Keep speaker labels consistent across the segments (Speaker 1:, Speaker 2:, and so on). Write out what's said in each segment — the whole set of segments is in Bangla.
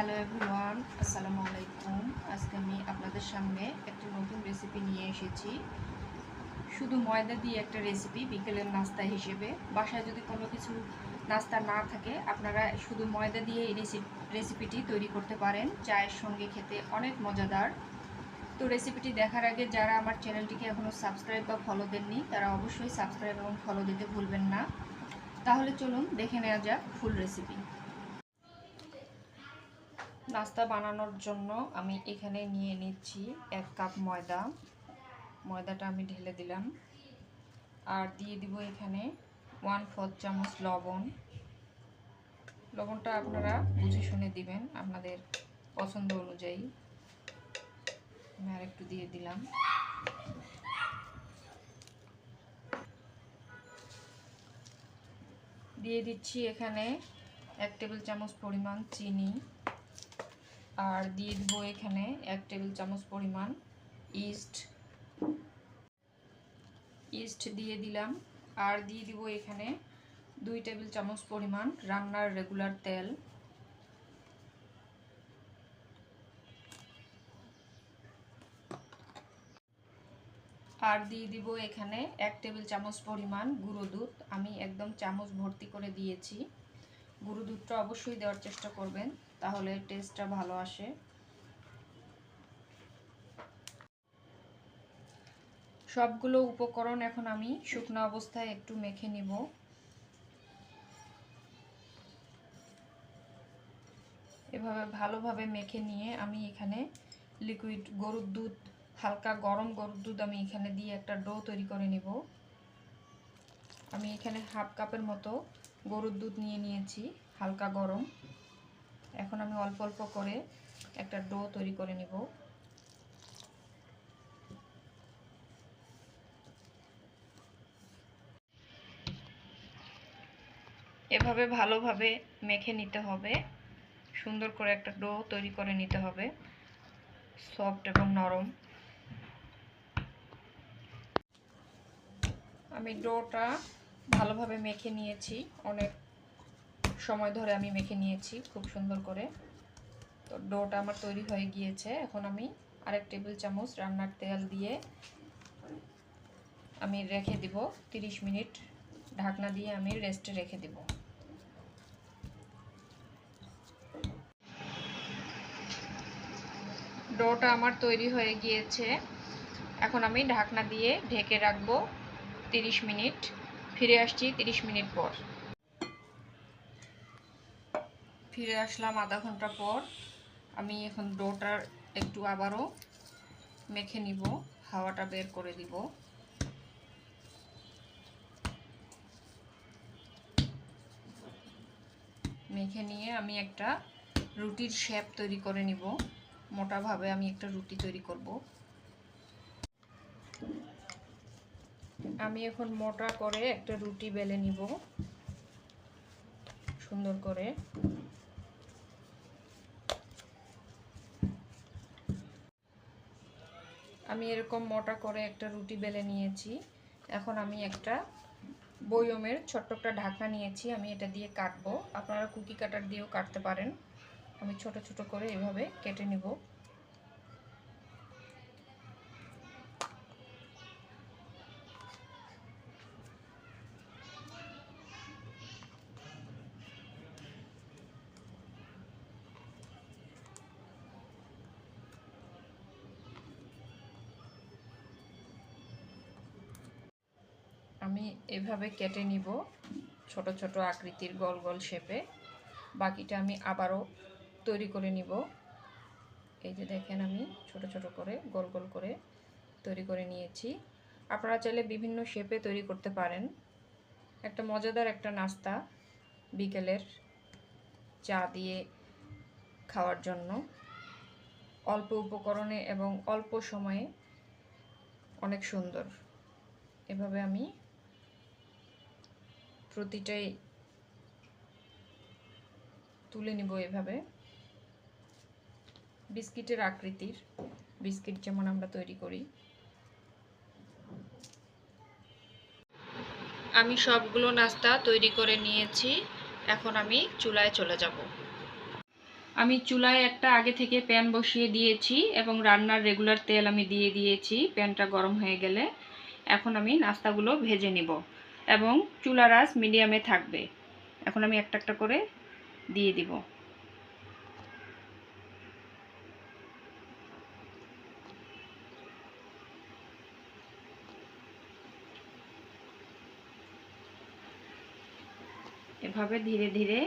Speaker 1: হ্যালো এভরিওয়ান আসসালামু আলাইকুম আজকে আমি আপনাদের সামনে একটা নতুন রেসিপি নিয়ে এসেছি। শুধু ময়দা দিয়ে একটা রেসিপি বিকেলের নাস্তা হিসেবে। বাসায় যদি কোনো কিছু নাস্তা না থাকে, আপনারা শুধু ময়দা দিয়ে এই রেসিপি রেসিপিটি তৈরি করতে পারেন। চায়ের সঙ্গে খেতে অনেক মজাদার। তো রেসিপিটি দেখার আগে যারা আমার চ্যানেলটিকে এখনও সাবস্ক্রাইব বা ফলো দেননি, তারা অবশ্যই সাবস্ক্রাইব এবং ফলো দিতে ভুলবেন না। তাহলে চলুন দেখে নেওয়া যাক ফুল রেসিপি নাস্তা বানানোর জন্য আমি এখানে নিয়ে নিচ্ছি এক কাপ ময়দা। ময়দাটা আমি ঢেলে দিলাম। আর দিয়ে দিব এখানে ওয়ান ফোর্থ চামচ লবণ। লবণটা আপনারা বুঝে শুনে দিবেন আপনাদের পছন্দ অনুযায়ী। আমি আর একটু দিয়ে দিলাম। দিয়ে দিচ্ছি এখানে এক টেবিল চামচ পরিমাণ চিনি। আর দিয়ে দিব এখানে এক টেবিল চামচ পরিমাণ ইস্ট। ইস্ট দিয়ে দিলাম। আর দিয়ে দিব এখানে দুই টেবিল চামচ পরিমাণ রান্নার রেগুলার তেল। আর দিয়ে দিব এখানে এক টেবিল চামচ পরিমাণ গুঁড়ো দুধ। আমি একদম চামচ ভর্তি করে দিয়েছি। গুঁড়ো দুধটা অবশ্যই দেওয়ার চেষ্টা করবেন। তাহলে টেস্টটা ভালো আসে। সবগুলো উপকরণ এখন আমি শুকনো অবস্থায় একটু মেখে নিব। এভাবে ভালোভাবে মেখে নিয়ে আমি এখানে লিকুইড গরুর দুধ, হালকা গরম গরুর দুধ আমি এখানে দিয়ে একটা ডো তৈরি করে নিব। আমি এখানে হাফ কাপের মতো গরুর দুধ নিয়ে নিয়েছি, হালকা গরম। এখন আমি অল্প অল্প করে একটা ডো তৈরি করে নিব। এভাবে ভালোভাবে মেখে নিতে হবে। সুন্দর করে একটা ডো তৈরি করে নিতে হবে, সফট এবং নরম। আমি ডোটা ভালোভাবে মেখে নিয়েছি অনেক সময় ধরে আমি মেখে নিয়েছি খুব সুন্দর করে। তো ডোটা আমার তৈরি হয়ে গিয়েছে। এখন আমি আরেক টেবিল চামচ রান্নার তেল দিয়ে আমি রেখে দিব। 30 মিনিট ঢাকনা দিয়ে আমি রেস্টে রেখে দেব। ডোটা আমার তৈরি হয়ে গিয়েছে। এখন আমি ঢাকনা দিয়ে ঢেকে রাখব 30 মিনিট। ফিরে আসছি 30 মিনিট পর। ফিরে আসলাম আধা ঘণ্টা পর। আমি এখন ডোটার একটু আবারও মেখে নিব, হাওয়াটা বের করে দিব। মেখে নিয়ে আমি একটা রুটির শেপ তৈরি করে নিব। মোটাভাবে আমি একটা রুটি তৈরি করব। আমি এখন মোটা করে একটা রুটি বেলে নিব। সুন্দর করে। আমি এরকম মোটা করে একটা রুটি বেলে নিয়েছি। এখন আমি একটা বয়মের ছোট্ট একটা ঢাকা নিয়েছি, আমি এটা দিয়ে কাটবো। আপনারা কুকি কাটার দিয়েও কাটতে পারেন। আমি ছোট ছোট করে এভাবে কেটে নিব। আমি এভাবে কেটে নিব ছোট ছোট আকৃতির গোল গোল শেপে। বাকিটা আমি আবারও তৈরি করে নিব। এই যে দেখেন আমি ছোট ছোট করে, গোল গোল করে তৈরি করে নিয়েছি। আপনারা চাইলে বিভিন্ন শেপে তৈরি করতে পারেন। একটা মজাদার একটা নাস্তা বিকেলের চা দিয়ে খাওয়ার জন্য। অল্প উপকরণে এবং অল্প সময়ে অনেক সুন্দর। এভাবে আমি প্রতিটাই তুলে নিব এভাবে। বিস্কিটের আকৃতির, বিস্কিট যেমন আমরা তৈরি করি। আমি সবগুলো নাস্তা তৈরি করে নিয়েছি, এখন আমি চুলায় চলে যাব। আমি চুলায় একটা আগে থেকে প্যান বসিয়ে দিয়েছি এবং রান্নার রেগুলার তেল আমি দিয়ে দিয়েছি, প্যানটা গরম হয়ে গেলে। এখন আমি নাস্তাগুলো ভেজে নিব। এবং চুলার আঁচ মিডিয়ামে থাকবে। এখন আমি একটা একটা করে দিয়ে দিব। এভাবে ধীরে ধীরে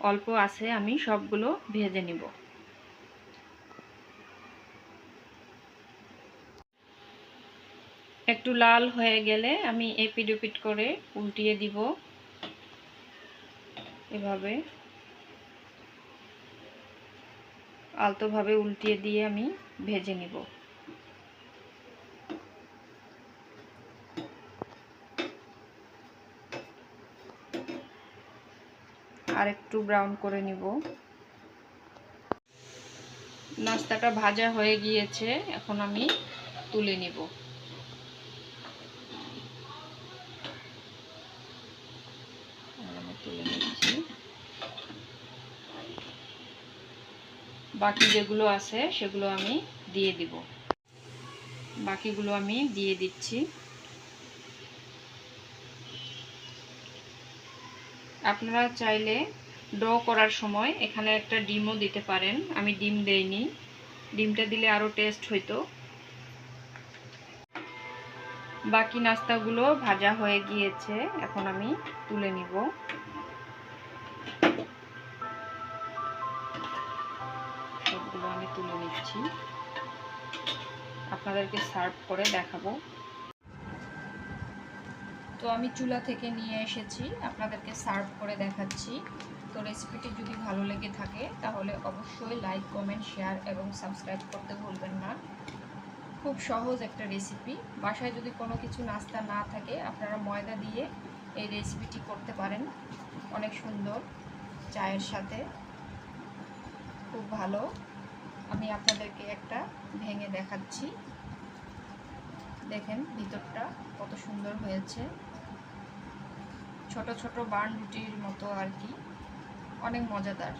Speaker 1: অল্প আছে আমি সবগুলো ভেজে নিব। একটু লাল হয়ে গেলে আমি এপিড উপিড করে উল্টিয়ে দিব। এভাবে। আলতোভাবে উল্টিয়ে দিয়ে আমি ভেজে নিব। আর একটু ব্রাউন করে নিব। নাস্তাটা ভাজা হয়ে গিয়েছে, এখন আমি তুলে নিব। তুলে নিচ্ছি। বাকি যেগুলো আছে, সেগুলো আমি দিয়ে দিব। বাকিগুলো আমি দিয়ে দিচ্ছি। আপনারা চাইলে ডো করার সময় এখানে একটা ডিমও দিতে পারেন। আমি ডিম দেইনি। ডিমটা দিলে আরও টেস্ট হইতো। বাকি নাস্তাগুলো ভাজা হয়ে গিয়েছে। এখন আমি তুলে নিব। নিচ্ছি আপনাদেরকে সার্ভ করে দেখাবো। তো আমি চুলা থেকে নিয়ে এসেছি, আপনাদেরকে সার্ভ করে দেখাচ্ছি। তো রেসিপিটি যদি ভালো লেগে থাকে, তাহলে অবশ্যই লাইক কমেন্ট শেয়ার এবং সাবস্ক্রাইব করতে ভুলবেন না। খুব সহজ একটা রেসিপি বাসায় যদি কোনো কিছু নাস্তা না থাকে, আপনারা ময়দা দিয়ে এই রেসিপিটি করতে পারেন। অনেক সুন্দর, চায়ের সাথে। খুব ভালো। আমি আপনাদেরকে একটা ভেঙে দেখাচ্ছি। দেখেন ভিতরটা কত সুন্দর হয়েছে। ছোট ছোট বার্ন রুটির মতো আর কি। অনেক মজাদার।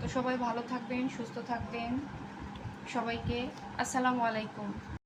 Speaker 1: তো সবাই ভালো থাকবেন, সুস্থ থাকবেন। সবাইকে আসসালামু আলাইকুম।